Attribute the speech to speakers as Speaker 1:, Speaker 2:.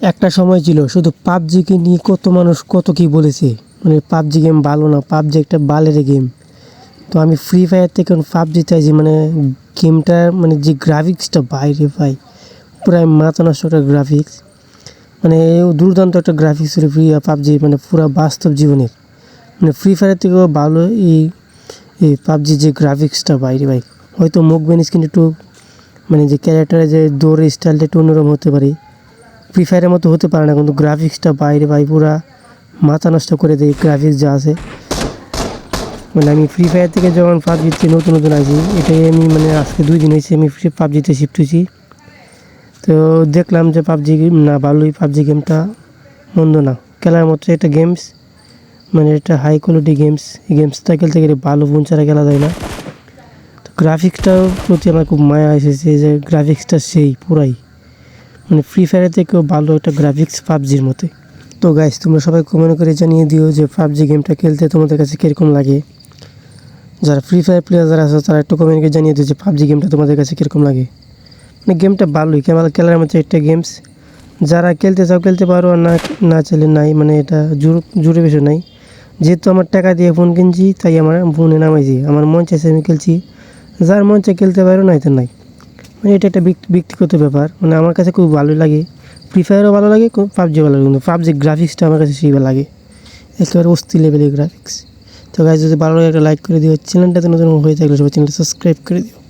Speaker 1: একটা সময় ছিল, শুধু পাবজিকে নিয়ে কত মানুষ কত কি বলেছে। মানে পাবজি গেম ভালো না, পাবজি একটা বালের গেম তো আমি ফ্রি ফায়ার থেকে এখন পাবজি চাইছি মানে গেমটার মানে যে গ্রাফিক্সটা বাইরে ভাই, পুরাই মাথা একটা গ্রাফিক্স মানে দুর্দান্ত একটা গ্রাফিক্স ছিল ফ্রি পাবজি মানে পুরা বাস্তব জীবনের। মানে ফ্রি ফায়ার থেকেও ভালো এই এই পাবজি যে গ্রাফিক্সটা বাইরে ভাই। হয়তো মুখ বেনিস কিন্তু একটু মানে যে ক্যারেক্টারের যে দৌড়ের স্টাইলটা একটু অন্যরকম হতে পারে। ফ্রি ফায়ারের মতো হতে পারে না, কিন্তু গ্রাফিক্সটা বাইরে ভাই, পুরা মাথা নষ্ট করে দেয় গ্রাফিক্স যা আছে। মানে আমি ফ্রি ফায়ার থেকে যখন পাবজিতে নতুন নতুন আছি এটাই আমি মানে আজকে দুই দিন হয়েছে আমি ফ্রি পাবজিতে শিফট হয়েছি। তো দেখলাম যে পাবজি না ভালোই, পাবজি গেমটা মন্দ না। খেলার মতো একটা গেমস মানে এটা হাই কোয়ালিটি গেমস এই গেমসটা খেলতে গেলে ভালো ফোন ছাড়া খেলা যায় না। তো গ্রাফিক্সটার প্রতি আমার খুব মায়া এসেছে যে গ্রাফিক্সটা সেই, পুরাই। মানে ফ্রি ফায়ারের থেকেও ভালো একটা গ্রাফিক্স পাবজির মতে তো গাইস তোমরা সবাই কমেন্ট করে জানিয়ে দিও যে পাবজি গেমটা খেলতে তোমাদের কাছে কীরকম লাগে। যারা ফ্রি ফায়ার প্লেয়ার যারা আছে, তারা একটু কমেন্ট করে জানিয়ে দিও যে পাবজি গেমটা তোমাদের কাছে কীরকম লাগে। মানে গেমটা ভালোই, কেবল খেলার মতো একটা গেমস যারা খেলতে চাও, খেলতে পারো, আর না না চাইলে নাই মানে এটা জোর, জোরে বেশি নাই। যেহেতু আমার টাকা দিয়ে ফোন কিনছি, তাই আমার ফোনে নামাইছি আমার মন আমি খেলছি। যার মন খেলতে পারো, নাই তো নাই। মানে এটা একটা ব্যক্তি- ব্যক্তিগত ব্যাপার। মানে আমার কাছে খুব ভালো লাগে। ফ্রি ফায়ারও ভালো লাগে, খুব পাবজি ভালো লাগে। কিন্তু পাবজি গ্রাফিক্সটা আমার কাছে সেই ভালো লাগে। একেবারে অস্থির লেভেলের গ্রাফিক্স তো গাছ যদি ভালো লাগে একটা লাইক করে দিও। চ্যানেলটাতে নতুন হয়ে থাকলে সবাই চ্যানেলটা সাবস্ক্রাইব করে দিও।